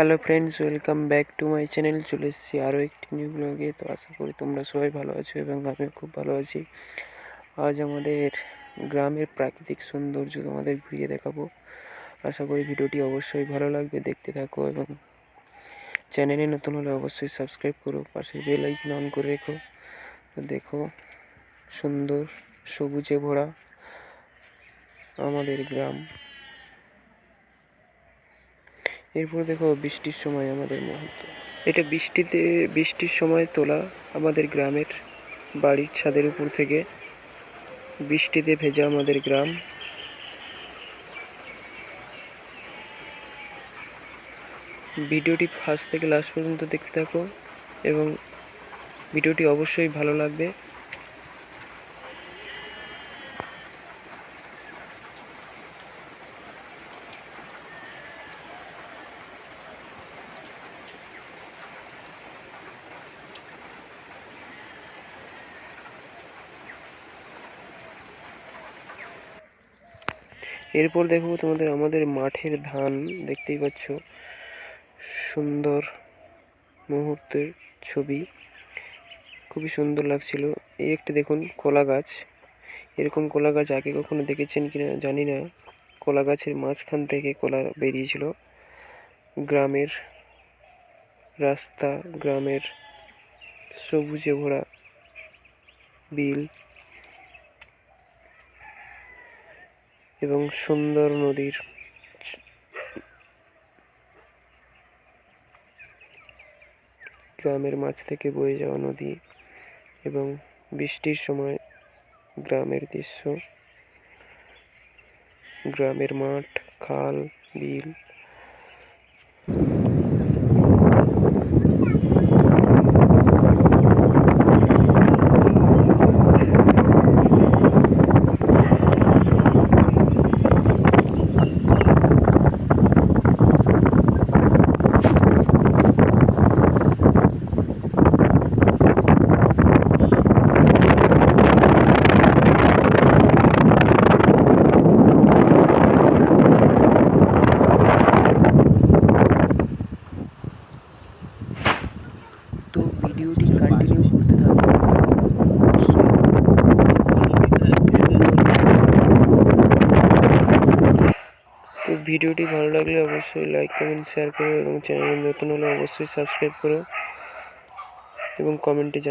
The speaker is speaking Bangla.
Hello friends welcome back to my channel চলে এসেছি আরও একটি নিউ ব্লগে তো আশা করি তোমরা সবাই ভালো আছো এবং আমিও খুব ভালো আছি। আজ আমাদের গ্রামের প্রাকৃতিক সৌন্দর্য তোমাদের ঘুরিয়ে দেখাবো। আশা করি ভিডিওটি অবশ্যই ভালো লাগবে, দেখতে থাকো এবং চ্যানেলে নতুন হলে অবশ্যই সাবস্ক্রাইব করো, পাশে বেল আইকন অন করে রেখো। দেখো, সুন্দর সবুজে ভরা আমাদের গ্রাম। এরপর দেখো বৃষ্টির সময় আমাদের মুহূর্ত। এটা বৃষ্টিতে, বৃষ্টির সময় তোলা আমাদের গ্রামের বাড়ির ছাদের উপর থেকে বৃষ্টিতে ভেজা আমাদের গ্রাম। ভিডিওটি ফার্স্ট থেকে লাস্ট পর্যন্ত দেখতে থাকো এবং ভিডিওটি অবশ্যই ভালো লাগবে। এরপর দেখব তোমাদের আমাদের মাঠের ধান দেখতেই পাচ্ছ। সুন্দর মুহূর্তের ছবি। খুবই সুন্দর লাগছিল। এই একটি দেখুন কলা গাছ। এরকম কলা গাছ আগে কখনো দেখেছেন কিনা জানি না। কলা গাছের মাঝখান থেকে কলা বেরিয়েছিল। গ্রামের রাস্তা, গ্রামের সবুজে ভরা বিল। এবং সুন্দর নদীর গ্রামের মাছ থেকে বয়ে যাওয়া নদী এবং বৃষ্টির সময় গ্রামের দৃশ্য। গ্রামের মাঠ, খাল, বিল তো ভিডিওটি কন্টিনিউ করতে থাকুন তো ভিডিওটি ভালো লাগলে অবশ্যই লাইক কমেন্ট শেয়ার করো এবং চ্যানেলে নতুন হলে অবশ্যই সাবস্ক্রাইব করো এবং কমেন্টে জানিও।